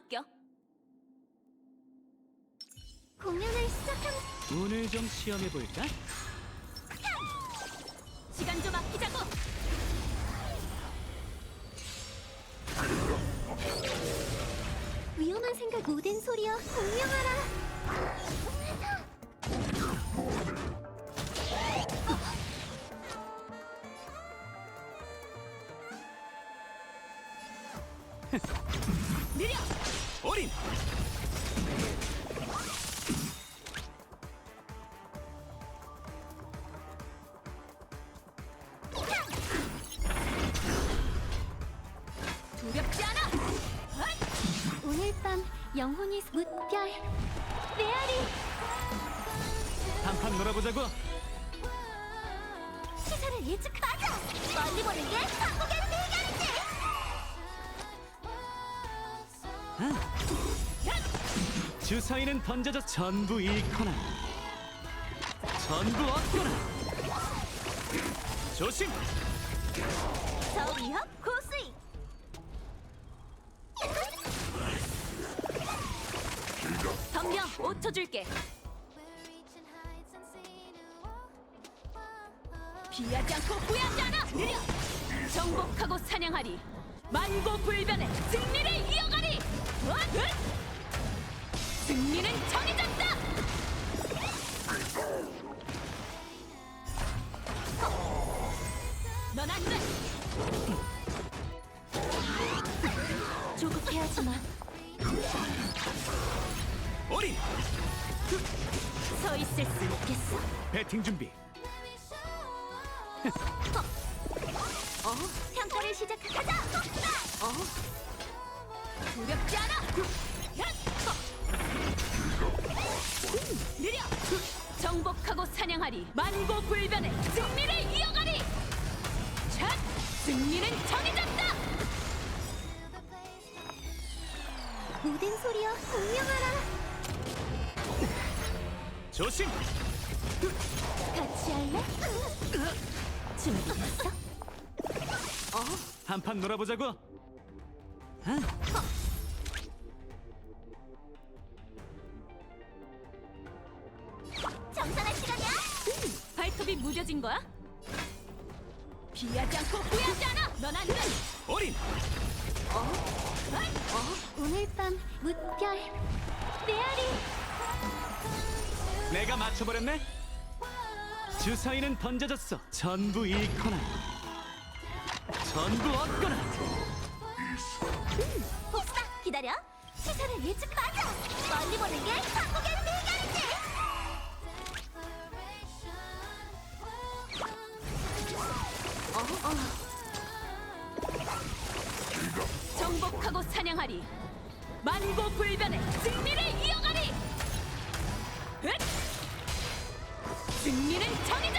맡겨. 공연을 시작한 운을 좀 시험해 볼까? 시간 좀 아끼자고. 위험한 생각 모든 소리여 공명하라. 느려. 어린! 두렵지 않아. 헛! 오늘 밤 영혼이 무별 메아리 한판 놀아보자고! 시사를 일찍 가자. 멀리 보는 게 한국의 주사위는 던져져 전부 잃거나 전부 얻거나 조심! 저 위협 고수익. 덤벼. 5초 줄게. 피하지 않고 후회하지 않아. 느려. 정복하고 사냥하리. 만고불변의 이어가리. 넌안 돼. 조급해 하지 마. 어린! 서 있을 수 있겠어. 배팅 준비! 어? 평가를 시작하자. 어? 두렵지 않아. 야! 어. 느려. 정복하고 사냥하리. 만고불변의. 자, 승리는 정해졌다. 모든 소리여 공명하라. 조심! 같이 할래? 준비됐어? 한판 놀아보자고! 정산할 시간이야. 발톱이 무뎌진 거야? 피하지 않고 후회하지 않아. 넌 안 돼. 어린! 오늘 밤 무별 메아리. 내가 맞춰버렸네? 주사위는 던져졌어. 전부 잃거나. 전부 얻거나. 복사 기다려. 시선을 일찍 맞아. 멀리 보는 게 한국의 정복하고 사냥하리. 만고 불변의 승리를 이어가리. 으! 승리는 정해졌다.